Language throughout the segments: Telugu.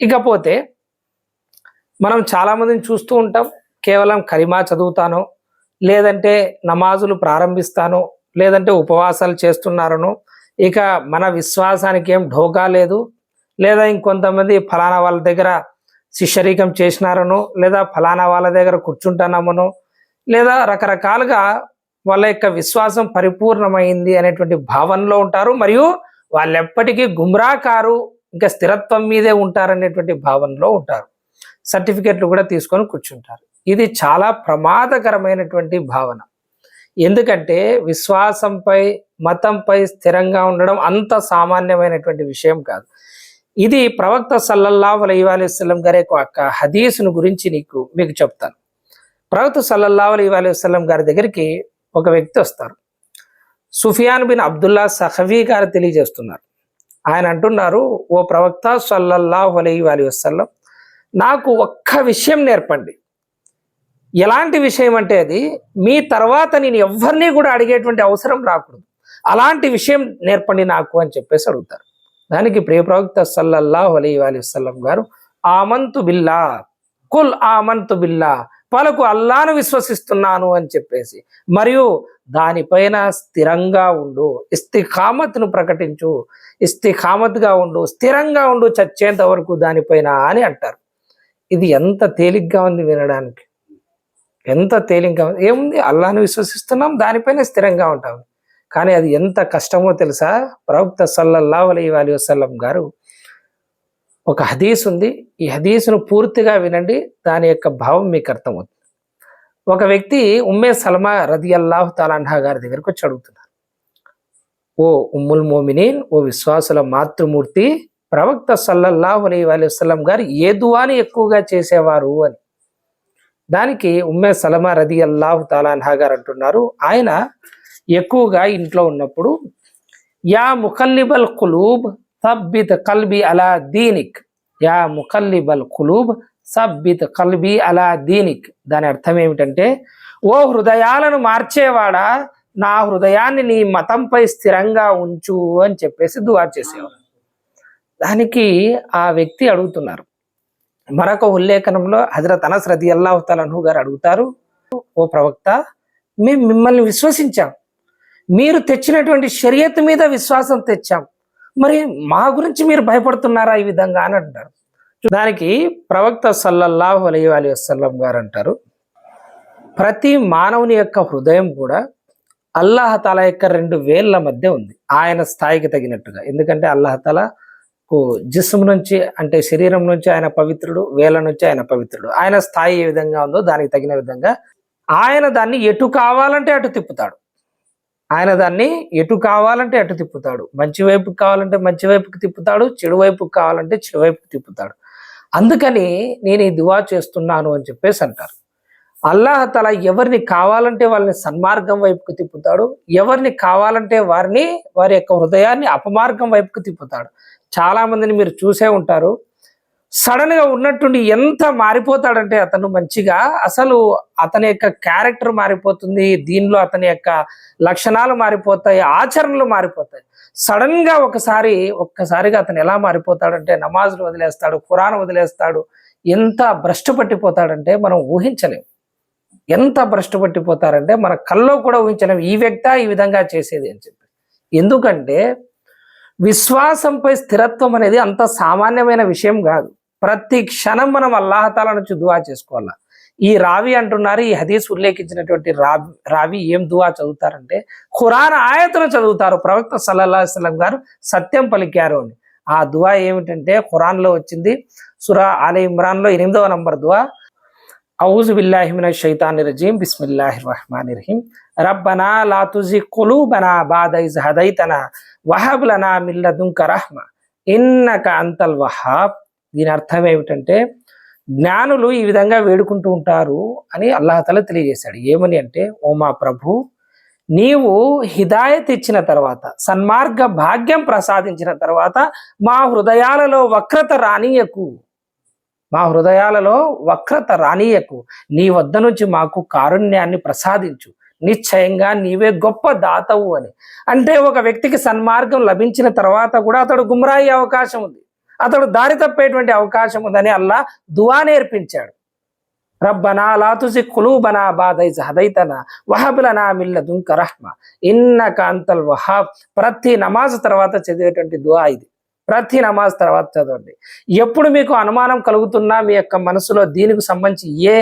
ఇకపోతే మనం చాలామందిని చూస్తూ ఉంటాం కేవలం కరిమా చదువుతాను లేదంటే నమాజులు ప్రారంభిస్తాను లేదంటే ఉపవాసాలు చేస్తున్నారను ఇక మన విశ్వాసానికి ఏం ఢోకా లేదు. లేదా ఇంకొంతమంది ఫలానా వాళ్ళ దగ్గర శిష్యరీకం చేసినారను లేదా ఫలానా వాళ్ళ దగ్గర కూర్చుంటున్నామను లేదా రకరకాలుగా వాళ్ళ యొక్క విశ్వాసం పరిపూర్ణమైంది అనేటువంటి భావనలో ఉంటారు. మరియు వాళ్ళెప్పటికీ గుమ్రాకారు ఇంకా స్థిరత్వం మీదే ఉంటారనేటువంటి భావనలో ఉంటారు. సర్టిఫికెట్లు కూడా తీసుకొని కూర్చుంటారు. ఇది చాలా ప్రమాదకరమైనటువంటి భావన. ఎందుకంటే విశ్వాసంపై మతంపై స్థిరంగా ఉండడం అంత సామాన్యమైనటువంటి విషయం కాదు. ఇది ప్రవక్త సల్లల్లాహు అలైహి వసల్లం గారి యొక్క హదీసును గురించి నీకు మీకు చెప్తాను. ప్రవక్త సల్లల్లాహు అలైహి వసల్లం గారి దగ్గరికి ఒక వ్యక్తి వస్తారు. సుఫియాన్ బిన్ అబ్దుల్లా సహవీ గారు తెలియజేస్తున్నారు. ఆయన అంటున్నారు ఓ ప్రవక్త సల్లల్లాహు అలైహి వసల్లం నాకు ఒక్క విషయం నేర్పండి. ఎలాంటి విషయం అంటే అది మీ తర్వాత నేను ఎవరిని కూడా అడిగేటువంటి అవసరం రాకూడదు. అలాంటి విషయం నేర్పండి నాకు అని చెప్పేసి అడుగుతారు. దానికి ప్రియ ప్రవక్త సల్లల్లాహు అలీ వసల్లం గారు ఆమంతు బిల్లా కుల్ ఆమంతు బిల్లా పలకు అల్లాను విశ్వసిస్తున్నాను అని చెప్పేసి మరియు దానిపైన స్థిరంగా ఉండు ఇస్తిఖామత్ను ప్రకటించు ఇస్తిఖామత్గా ఉండు స్థిరంగా ఉండు చచ్చేంత వరకు దానిపైన అని అంటారు. ఇది ఎంత తేలిగ్గా ఉంది వినడానికి. ఎంత తేలిగ్గా ఉంది. ఏముంది? అల్లాను విశ్వసిస్తున్నాం దానిపైన స్థిరంగా ఉంటాం. కానీ అది ఎంత కష్టమో తెలుసా? ప్రవక్త సల్లల్లా అలైహి అలీ వసల్లం గారు ఒక హదీస్ ఉంది. ఈ హదీసును పూర్తిగా వినండి. దాని యొక్క భావం మీకు అర్థమవుతుంది. ఒక వ్యక్తి ఉమ్మే సల్మా రది అల్లాహ్ తాలాన్హా గారి దగ్గరకు వచ్చి అడుగుతున్నారు ఓ ఉమ్ముల్ మోమినీన్ ఓ విశ్వాసుల మాతృమూర్తి ప్రవక్త సల్లల్లాహు అలీ వసల్లం గారు ఏ దువాని ఎక్కువగా చేసేవారు అని. దానికి ఉమ్మే సలమా రది అల్లాహు తాలాన్హా గారు అంటున్నారు. ఆయన ఎక్కువగా ఇంట్లో ఉన్నప్పుడు యా ముఖల్లిబల్ కులూబ్ సబ్బిత్ కల్బి అలా దీనిక్ యా ముకల్లిబల్ కులూబ్ సబ్బిత్ కల్బి అలా దీనిక్ దాని అర్థం ఏమిటంటే ఓ హృదయాలను మార్చేవాడా నా హృదయాన్ని నీ మతంపై స్థిరంగా ఉంచు అని చెప్పేసి దువా చేసేవాడు. దానికి ఆ వ్యక్తి అడుగుతున్నారు. మరొక ఉల్లేఖనంలో హజరత్ అనస్ రది అల్లాహు గారు అడుగుతారు ఓ ప్రవక్త మేము మిమ్మల్ని విశ్వసించాం. మీరు తెచ్చినటువంటి షరియత్ మీద విశ్వాసం తెచ్చాం. మరి మా గురించి మీరు భయపడుతున్నారా ఈ విధంగా అని అంటారు. దానికి ప్రవక్త సల్లల్లాహు అలీ అలీ వసల్లం గారు అంటారు. ప్రతి మానవుని యొక్క హృదయం కూడా అల్లాహతాల యొక్క రెండు వేళ్ళ మధ్య ఉంది. ఆయన స్థాయికి తగినట్టుగా. ఎందుకంటే అల్లాహతాల జిస్మ్ నుంచి అంటే శరీరం నుంచి ఆయన పవిత్రుడు వేల నుంచి ఆయన పవిత్రుడు. ఆయన స్థాయి ఏ విధంగా ఉందో దానికి తగిన విధంగా ఆయన దాన్ని ఎటు కావాలంటే అటు తిప్పుతాడు. ఆయన దాన్ని ఎటు కావాలంటే అటు తిప్పుతాడు. మంచి వైపుకి కావాలంటే మంచి వైపుకి తిప్పుతాడు చెడు వైపుకి కావాలంటే చెడు వైపుకి తిప్పుతాడు. అందుకని నేను ఈ దువా చేస్తున్నాను అని చెప్పేసి అంటారు. అల్లాహ్ తల ఎవరిని కావాలంటే వాళ్ళని సన్మార్గం వైపుకు తిప్పుతాడు ఎవరిని కావాలంటే వారిని వారి యొక్క హృదయాన్ని అపమార్గం వైపుకు తిప్పుతాడు. చాలా మందిని మీరు చూసే ఉంటారు సడన్గా ఉన్నట్టుండి ఎంత మారిపోతాడంటే అతను మంచిగా అసలు అతని యొక్క క్యారెక్టర్ మారిపోతుంది దీనిలో అతని యొక్క లక్షణాలు మారిపోతాయి ఆచరణలు మారిపోతాయి. సడన్గా ఒకసారి ఒక్కసారిగా అతను ఎలా మారిపోతాడంటే నమాజ్లు వదిలేస్తాడు ఖురాన్ వదిలేస్తాడు ఎంత భ్రష్టు పట్టిపోతాడంటే మనం ఊహించలేము ఎంత భ్రష్టు పట్టిపోతారంటే మన కల్లో కూడా ఊహించలేము ఈ వ్యక్త ఈ విధంగా చేసేది అని చెప్పి. ఎందుకంటే విశ్వాసంపై స్థిరత్వం అనేది అంత సామాన్యమైన విషయం కాదు. ప్రతి క్షణం మనం అల్లాహతాల నుంచి దువా చేసుకోవాలా? ఈ రావి అంటున్నారు ఈ హదీస్ ఉల్లేఖించినటువంటి రావి రావి ఏం దువా చదువుతారంటే ఖురాన్ ఆయతను చదువుతారు ప్రవక్త సల్లల్లా వసలం గారు సత్యం పలికారు అని. ఆ దువా ఏమిటంటే ఖురాన్లో వచ్చింది సురా అలీ ఇమ్రాన్లో ఎనిమిదవ నంబర్ దువా. ఔజు బిల్లాహిమిన షైతాని రజీం బిస్మిల్లాహిర్ రహమాని రహీం రబ్బనా లాతుజి కులూబనా బాదైజ్ హదైతనా వహబ్ మిల్లదుంక రహ్మ. ఇన్నక అంతల్ వహాబ్. దీని అర్థం ఏమిటంటే జ్ఞానులు ఈ విధంగా వేడుకుంటూ ఉంటారు అని అల్లాహతల తెలియజేశాడు. ఏమని అంటే ఓ మా ప్రభు నీవు హిదాయత్ ఇచ్చిన తర్వాత సన్మార్గ భాగ్యం ప్రసాదించిన తర్వాత మా హృదయాలలో వక్రత రానియకు. మా హృదయాలలో వక్రత రానియకు. నీ వద్ద నుంచి మాకు కారుణ్యాన్ని ప్రసాదించు. నిశ్చయంగా నీవే గొప్ప దాతవు అని. అంటే ఒక వ్యక్తికి సన్మార్గం లభించిన తర్వాత కూడా అతడు గుమ్రాయి అవకాశం ఉంది. అతడు దారి తప్పేటువంటి అవకాశం ఉందని అల్లా దువా నేర్పించాడు. రబ్బనా లాతుసి కులూబనా బాదైజ్ హదైతన వహబులనా మిల్లదుంక రహ్మ. ఇన్న కాంతల్ వహాబ్. ప్రతి నమాజ్ తర్వాత చదివేటువంటి దువా ఇది. ప్రతి నమాజ్ తర్వాత చదవండి. ఎప్పుడు మీకు అనుమానం కలుగుతున్నా మీ యొక్క మనసులో దీనికి సంబంధించి ఏ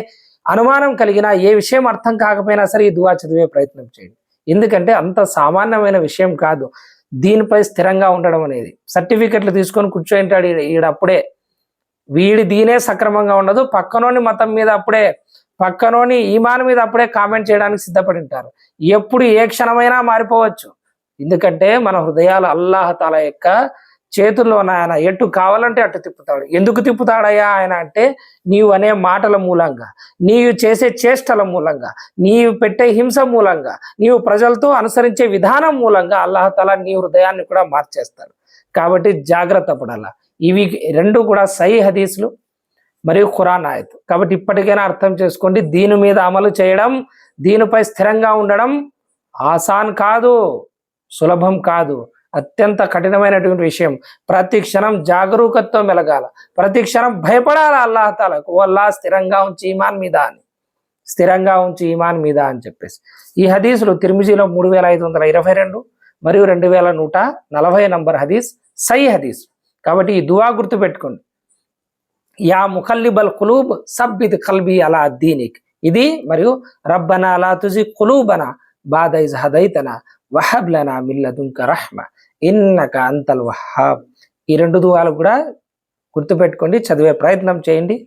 అనుమానం కలిగినా ఏ విషయం అర్థం కాకపోయినా సరే ఈ దువా చదివే ప్రయత్నం చేయండి. ఎందుకంటే అంత సామాన్యమైన విషయం కాదు. దీనిపై స్థిరంగా ఉండడం అనేది. సర్టిఫికెట్లు తీసుకొని కూర్చోంటాడు ఈడ- ఈడప్పుడే వీడి దీనే సక్రమంగా ఉండదు. పక్కనోని మతం మీద అప్పుడే పక్కనోని ఈమాన్ మీద అప్పుడే కామెంట్ చేయడానికి సిద్ధపడి ఉంటారు ఎప్పుడు ఏ క్షణమైనా మారిపోవచ్చు. ఎందుకంటే మన హృదయాలు అల్లాహతాల యొక్క చేతుల్లోన ఆయన ఎటు కావాలంటే అటు తిప్పుతాడు. ఎందుకు తిప్పుతాడయ్యా ఆయన అంటే నీవు అనే మాటల మూలంగా నీవు చేసే చేష్టల మూలంగా నీవు పెట్టే హింస మూలంగా నీవు ప్రజలతో అనుసరించే విధానం మూలంగా అల్లాహ్ నీ హృదయాన్ని కూడా మార్చేస్తాడు. కాబట్టి జాగ్రత్త పడాల. ఇవి రెండు కూడా సై హదీసులు మరియు ఖురాన్ ఆయత్. కాబట్టి ఇప్పటికైనా అర్థం చేసుకోండి దీని మీద అమలు చేయడం దీనిపై స్థిరంగా ఉండడం ఆసాన్ కాదు సులభం కాదు. అత్యంత కఠినమైనటువంటి విషయం. ప్రతి క్షణం జాగరూకతతో మెలగాల ప్రతి క్షణం భయపడాలి అల్లాహ్ తాలకు. అల్లాహ్ స్థిరంగా ఉంచి ఈమాన్ మీద అని. స్థిరంగా ఉంచి ఈమాన్ మీద అని చెప్పేసి. ఈ హదీసులు తిరుమిజీలో మూడు వేల ఐదు వందల ఇరవై రెండు మరియు రెండు వేల నూట నలభై నంబర్ హదీస్ సై హదీస్. కాబట్టి ఈ దువా గుర్తు పెట్టుకోండి యా ముఖల్లిబల్ కులూబ్ సబ్బిద్ కల్బి అలా దీనిక్. ఇది మరియు రబ్బనా అలా తుజి కులూబనా బాదైజ్ హదైతనా వహబ్లనా మిల్లదుంక రహ్మ. ఇన్నక అంతల్ వహాబ్. ఈ రెండు దువాలు కూడా గుర్తుపెట్టుకోండి చదివే ప్రయత్నం చేయండి.